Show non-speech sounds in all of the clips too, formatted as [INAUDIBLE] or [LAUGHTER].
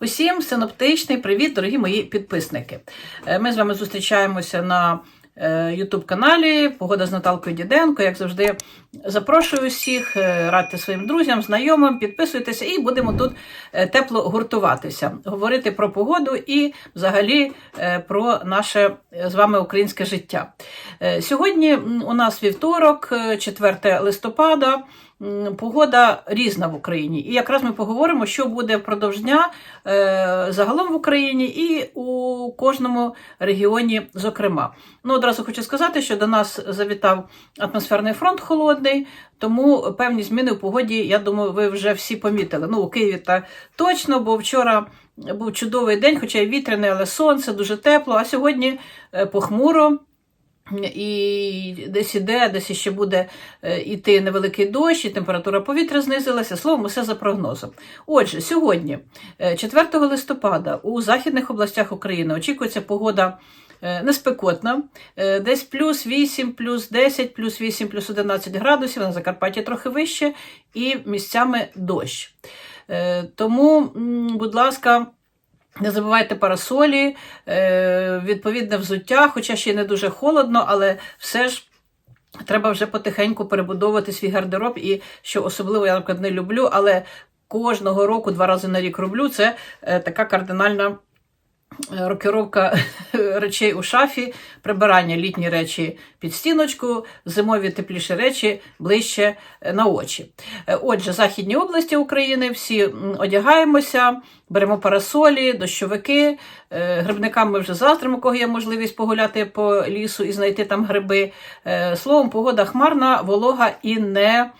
Усім синоптичний привіт, дорогі мої підписники. Е, Ми з вами зустрічаємося на youtube каналі Погода з Наталкою Діденко. Як завжди, запрошую всіх, е, радьте своїм друзям, знайомим, підписуйтеся і будемо тут е, тепло гуртуватися, говорити про погоду і взагалі е, про наше е, з вами українське життя. Е, Сьогодні у нас вівторок, е, 4 листопада. Погода різна в Україні, і якраз ми поговоримо, що буде впродовж дня е, загалом в Україні і у кожному регіоні, зокрема. Ну, одразу хочу сказати, що до нас завітав атмосферний фронт холодний, тому певні зміни в погоді, я думаю, ви вже всі помітили. Ну, у Києві та точно, бо вчора був чудовий день, хоча й вітряний, але сонце дуже тепло. А сьогодні е, похмуро. І десь іде, десь ще буде е, іти невеликий дощ, і температура повітря знизилася. Словом, усе за прогнозом. Отже, сьогодні, е, 4 листопада, у західних областях України очікується погода е, неспекотна, е, десь плюс 8, плюс 10, плюс 8, плюс 11 градусів, на Закарпатті трохи вище, і місцями дощ. Е, Тому, будь ласка. Не забувайте парасолі, е, відповідне взуття, хоча ще не дуже холодно, але все ж треба вже потихеньку перебудовувати свій гардероб. І що особливо я, наприклад, не люблю, але кожного року, два рази на рік роблю, це е, така кардинальна. Рокировка [LAUGHS] речей у шафі, прибирання літні речі під стіночку, зимові тепліші речі ближче е, на очі. Е, Отже, західні області України всі одягаємося, беремо парасолі, дощовики. Е, Грибникам ми вже заздримо, у кого є можливість погуляти по лісу і знайти там гриби. Словом, погода хмарна, волога і не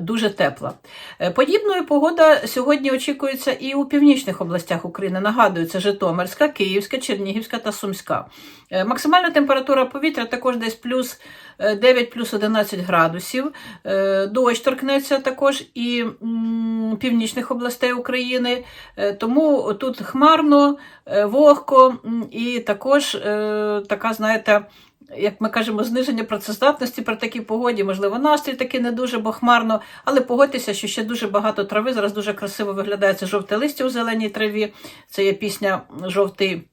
дуже тепла. Е, Подібною погода сьогодні очікується і у північних областях України. Нагадую, це Житомирська, Київська, Чернігівська та Сумська. Е, Максимальна температура повітря також десь плюс е, 9 плюс 11 градусів. Е, Дощ торкнеться також і північних областей України. Е, Тому тут хмарно, е, вогко і також е, така, знаєте, як ми кажемо, зниження працездатності при такій погоді, можливо, настрій такий не дуже, бо хмарно, але погодьтеся, що ще дуже багато трави. Зараз дуже красиво виглядає це жовте листя у зеленій траві. Це є пісня жовтий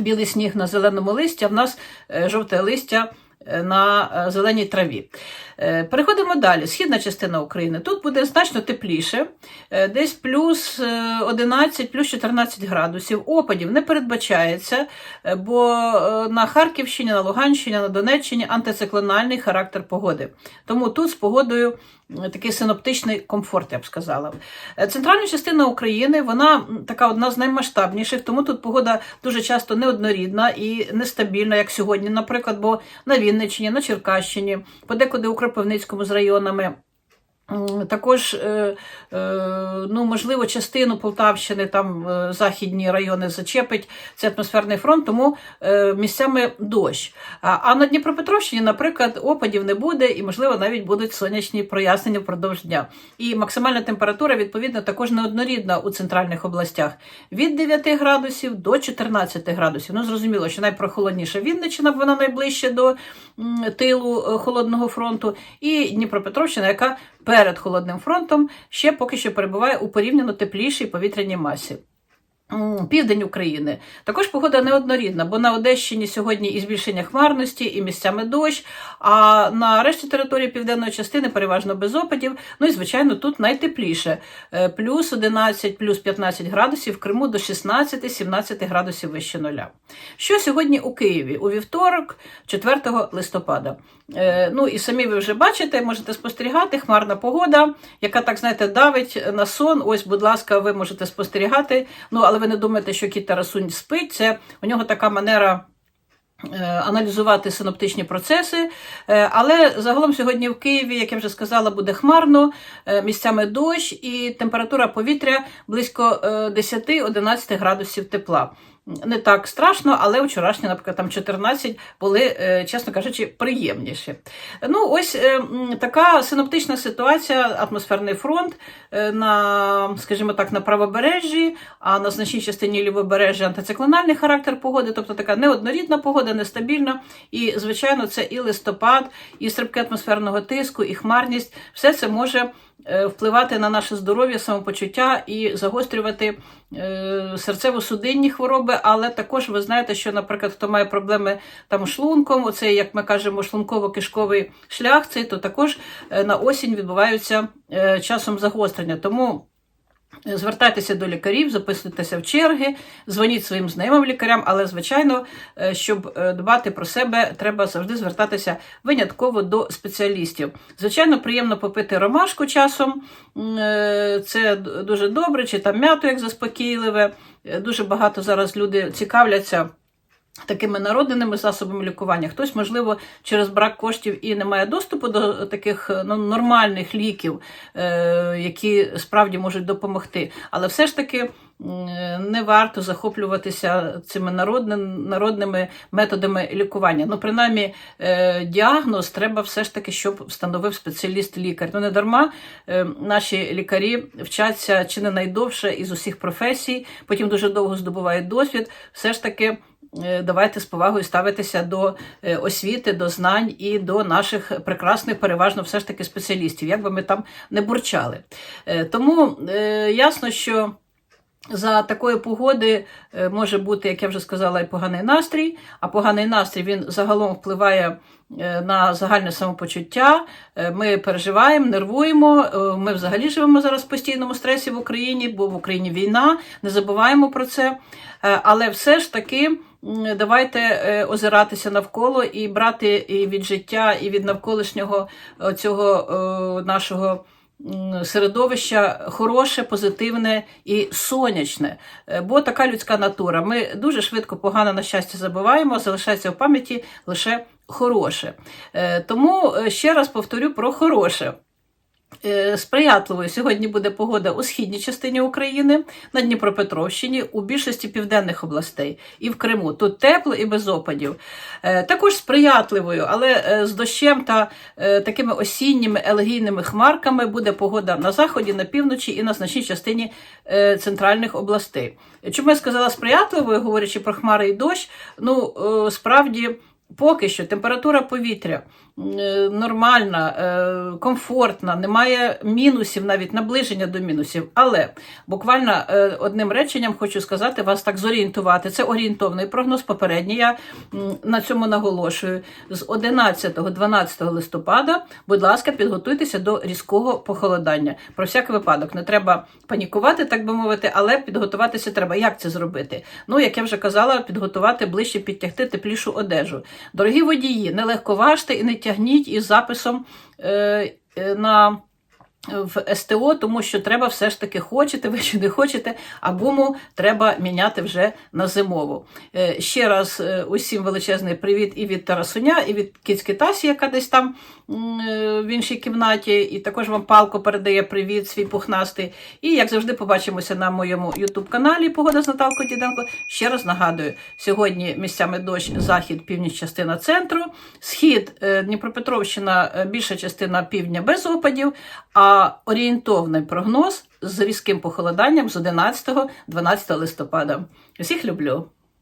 білий сніг на зеленому листі, а в нас е, жовте листя на е, зеленій траві. Е, Переходимо далі. Східна частина України. Тут буде значно тепліше, е, десь плюс е, 11, плюс 14 градусів. Опадів не передбачається, е, бо е, на Харківщині, на Луганщині, на Донеччині антициклональний характер погоди. Тому тут з погодою такий синоптичний комфорт, я б сказала. Е, Центральна частина України вона така одна з наймасштабніших, тому тут погода дуже часто неоднорідна і нестабільна, як сьогодні, наприклад, бо на Вінниччині, на Черкащині, подекуди у Кропивницькому з районами. Також, е, е, ну, можливо, частину Полтавщини, там е, західні райони зачепить цей атмосферний фронт, тому місцями дощ. А, на Дніпропетровщині, наприклад, опадів не буде, і, можливо, навіть будуть сонячні прояснення впродовж дня. І максимальна температура, відповідно, також неоднорідна у центральних областях від 9 градусів до 14 градусів. Ну, зрозуміло, що найпрохолодніша Вінниччина, вона найближче до тилу холодного фронту, і Дніпропетровщина, яка перед холодним фронтом ще поки що перебуває у порівняно теплішій повітряній масі. Південь України також погода неоднорідна, бо на Одещині сьогодні і збільшення хмарності, і місцями дощ. А на решті території південної частини переважно без опадів. Ну і звичайно, тут найтепліше Е, плюс 11, плюс 15 градусів, в Криму до 16-17 градусів вище нуля. Що сьогодні у Києві? У вівторок, 4 листопада. Е, Ну і самі ви вже бачите, можете спостерігати, хмарна погода, яка так знаєте давить на сон. Ось, будь ласка, ви можете спостерігати. Ну, але ви не думаєте, що кіт Тарасунь спить. Це у нього така манера. е, Аналізувати синоптичні процеси, Е, але загалом сьогодні в Києві, як я вже сказала, буде хмарно, е, місцями дощ і температура повітря близько е, 10-11 градусів тепла. Не так страшно, але вчорашні, наприклад, там 14 були, е, чесно кажучи, приємніші. Ну, ось е, така синоптична ситуація, атмосферний фронт е, на, скажімо так, на правобережжі, а на значній частині лівобережжя антициклональний характер погоди, тобто така неоднорідна погода, нестабільна. І, звичайно, це і листопад, і стрибки атмосферного тиску, і хмарність. Все це може впливати на наше здоров'я, самопочуття і загострювати е, серцево-судинні хвороби. Але також ви знаєте, що, наприклад, хто має проблеми там шлунком, оцей, як ми кажемо, шлунково-кишковий шлях, це то також е, на осінь відбуваються е, часом загострення. Тому. Звертайтеся до лікарів, записуйтеся в черги, дзвоніть своїм знайомим лікарям, але, звичайно, е, щоб е, дбати про себе, треба завжди звертатися винятково до спеціалістів. Звичайно, приємно попити ромашку часом, е, це дуже добре, чи там м'яту, як заспокійливе. Дуже багато зараз люди цікавляться. Такими народними засобами лікування. Хтось, можливо, через брак коштів і не має доступу до таких ну, нормальних ліків, е, які справді можуть допомогти. Але все ж таки не варто захоплюватися цими народними методами лікування. Ну, принаймні, е, діагноз треба все ж таки, щоб встановив спеціаліст-лікар. Ну, не дарма е, наші лікарі вчаться чи не найдовше із усіх професій, потім дуже довго здобувають досвід. Все ж таки. Е, Давайте з повагою ставитися до е, освіти, до знань і до наших прекрасних, переважно все ж таки спеціалістів, як би ми там не бурчали. Е, Тому ясно, що. За такої погоди може бути, як я вже сказала, і поганий настрій, а поганий настрій він загалом впливає на загальне самопочуття. Ми переживаємо, нервуємо. Ми взагалі живемо зараз в постійному стресі в Україні, бо в Україні війна, не забуваємо про це. Але все ж таки давайте е, озиратися навколо і брати і від життя, і від навколишнього е, цього е, нашого середовища хороше, позитивне і сонячне. Бо така людська натура. Ми дуже швидко погано на щастя забуваємо, залишається в пам'яті лише хороше. Тому ще раз повторю про хороше. Е, Сприятливою сьогодні буде погода у східній частині України, на Дніпропетровщині, у більшості південних областей і в Криму. Тут тепло і без опадів. Е, Також сприятливою, але е, з дощем та такими осінніми елегійними хмарками буде погода на заході, на півночі і на значній частині центральних областей. Чому я сказала сприятливою, говорячи про хмари і дощ? Ну, справді. Поки що температура повітря нормальна, е, комфортна, немає мінусів, навіть наближення до мінусів. Але буквально е, одним реченням хочу сказати, вас так зорієнтувати. Це орієнтовний прогноз. Попередній я на цьому наголошую. З 11-12 листопада, будь ласка, підготуйтеся до різкого похолодання. Про всяк випадок не треба панікувати, так би мовити, але підготуватися треба. Як це зробити? Ну, як я вже казала, підготувати ближче, підтягти теплішу одежу. Дорогі водії, не легковажте і не тягніть із записом е, е, на. В СТО, тому що треба все ж таки хочете, ви чи не хочете, а гуму треба міняти вже на зимову. Е, Ще раз е, усім величезний привіт і від Тарасуня, і від кицьки Тасі, яка десь там е, в іншій кімнаті. І також вам палко передає привіт, свій пухнастий. І як завжди, побачимося на моєму youtube каналі Погода з Наталкою Діденко. Ще раз нагадую: сьогодні місцями дощ, захід, північ, частина центру, схід Дніпропетровщина, більша частина півдня без опадів. Орієнтовний прогноз з різким похолоданням з 11-12 листопада. Всіх люблю!